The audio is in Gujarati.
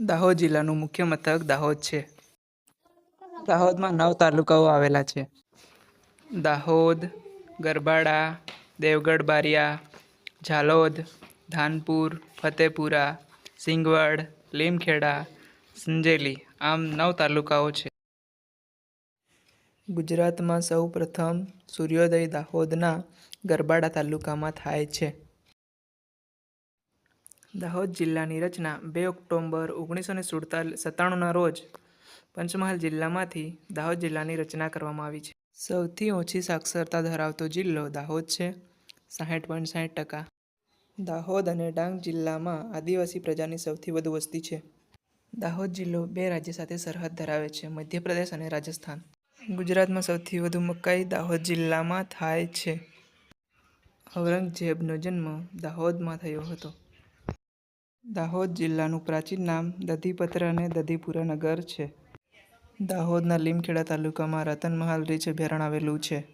દાહોદ જિલ્લાનું મુખ્ય મથક દાહોદ છે. દાહોદમાં નવ તાલુકાઓ આવેલા છે. દાહોદ, ગરબાડા, દેવગઢ બારિયા, ઝાલોદ, ધાનપુર, ફતેપુરા, સિંગવડ, લીમખેડા, સંજેલી આમ નવ તાલુકાઓ છે. ગુજરાતમાં સૌ પ્રથમ સૂર્યોદય દાહોદના ગરબાડા તાલુકામાં થાય છે. દાહોદ જિલ્લાની રચના બે ઓક્ટોબર ઓગણીસો ને સુડતાલીસ, સત્તાણુંના રોજ પંચમહાલ જિલ્લામાંથી દાહોદ જિલ્લાની રચના કરવામાં આવી છે. સૌથી ઓછી સાક્ષરતા ધરાવતો જિલ્લો દાહોદ છે. સાહીઠ પોઈન્ટ સાહીઠ ટકા. દાહોદ અને ડાંગ જિલ્લામાં આદિવાસી પ્રજાની સૌથી વધુ વસ્તી છે. દાહોદ જિલ્લો બે રાજ્ય સાથે સરહદ ધરાવે છે, મધ્યપ્રદેશ અને રાજસ્થાન. ગુજરાતમાં સૌથી વધુ મકાઈ દાહોદ જિલ્લામાં થાય છે. ઔરંગઝેબનો જન્મ દાહોદમાં થયો હતો. દાહોદ જિલ્લાનું પ્રાચીન નામ દધીપત્ર અને દધીપુરા નગર છે. દાહોદના લીમખેડા તાલુકામાં રતનમહાલ રીચ અભયારણ્ય આવેલું છે.